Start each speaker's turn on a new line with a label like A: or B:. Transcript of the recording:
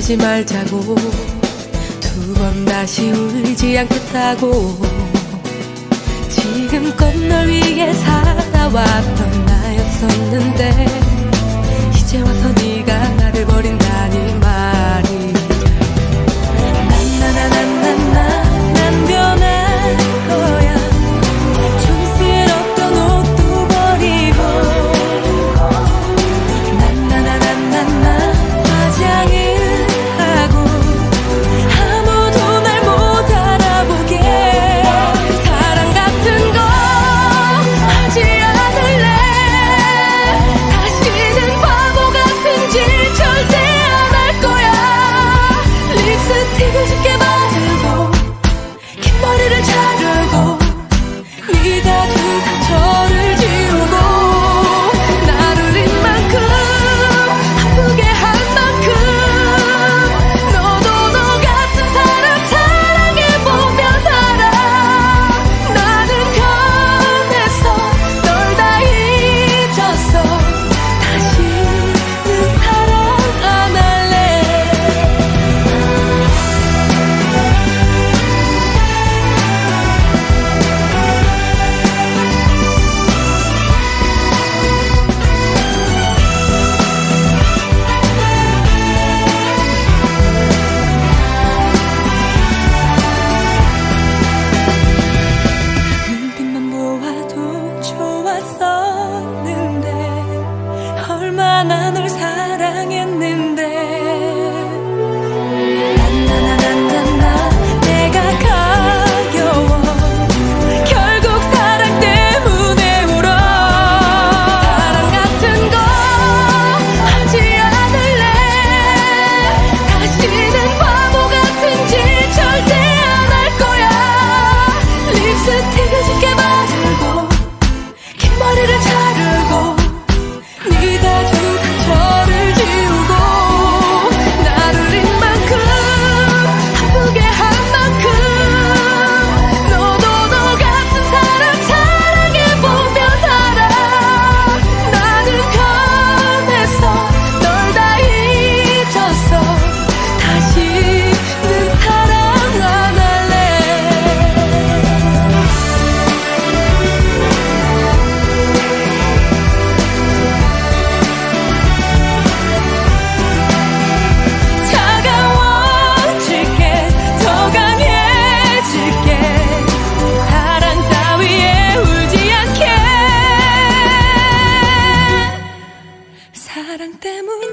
A: 다투지 말자고. 두 번 다시 울지 않겠다고. 지금껏 널 위해 살아왔던 나였었는데 이제 와서 그 서 튀겨줄게. another's でも